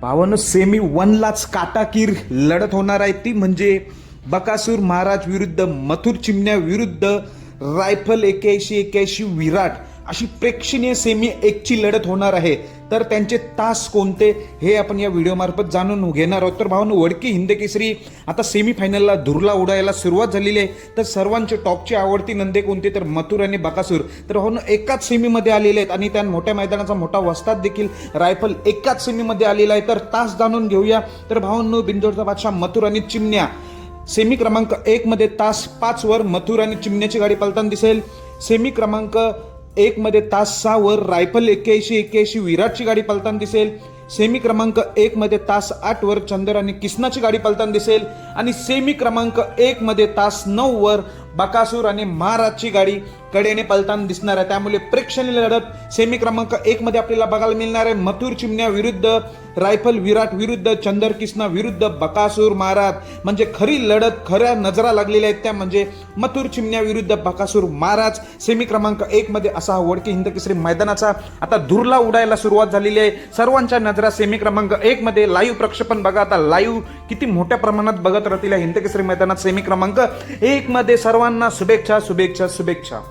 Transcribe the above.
भावानं सेमी वनलाच काटाकीर लढत होणार आहे. ती म्हणजे बकासूर महाराज विरुद्ध मथुर चिमण्या विरुद्ध रायफल एक्याऐंशी एक्याऐंशी विराट. अशी प्रेक्षणीय सेमी एकची लढत होणार आहे. तर त्यांचे तास कोणते हे आपण या व्हिडिओमार्फत जाणून घेणार आहोत. तर भावानं वडकी हिंद केसरी आता सेमीफायनलला धुरला उडायला सुरुवात झालेली आहे. तर सर्वांचे टॉपची आवडती नंदे कोणते? तर मथुर आणि बकासूर. तर भावानं एकाच सेमीमध्ये आलेले आहेत आणि त्या मोठ्या मैदानाचा मोठा वस्ताद देखील रायफल एकाच सेमीमध्ये आलेला आहे. तर तास जाणून घेऊया. तर भावांनो बिंजोडचा बादशाह मथुर आणि चिमण्या. सेमी क्रमांक एक मध्ये तास पाच वर मथुर आणि चिमण्याची गाडी पलताना दिसेल. सेमी क्रमांक एक मध्ये तास सहा वर रायफल एक्क्याऐंशी एक्क्याऐंशी विराटची गाडी पलताना दिसेल. सेमी क्रमांक एक मध्ये तास आठवर चंदर आणि किसनाची गाडी पलताना दिसेल. आणि सेमी क्रमांक एक मध्ये तास नऊवर बकासूर आणि महाराजची गाडी कडेने पलताना दिसणार आहे. त्यामुळे प्रेक्षणीय लढत सेमी क्रमांक एक मध्ये आपल्याला बघायला मिळणार आहे. मथुर चिमण्या विरुद्ध रायफल विराट विरुद्ध चंदर किसना विरुद्ध बकासूर महाराज. म्हणजे खरी लढत खऱ्या नजरा लागलेल्या आहेत त्या म्हणजे मथुर चिमण्या विरुद्ध बकासूर महाराज. सेमी क्रमांक एक मध्ये असा हा वडके हिंद केसरी मैदानाचा आता धुरला उडायला सुरुवात झालेली आहे. सर्वांच्या नजरा सेमी क्रमांक एक मध्ये लाईव्ह प्रक्षेपण बघा. आता लाईव्ह किती मोठ्या प्रमाणात बघत राहतील हिंद केसरी मैदानात सेमी क्रमांक एक मध्ये सर्वांना शुभेच्छा शुभेच्छा शुभेच्छा.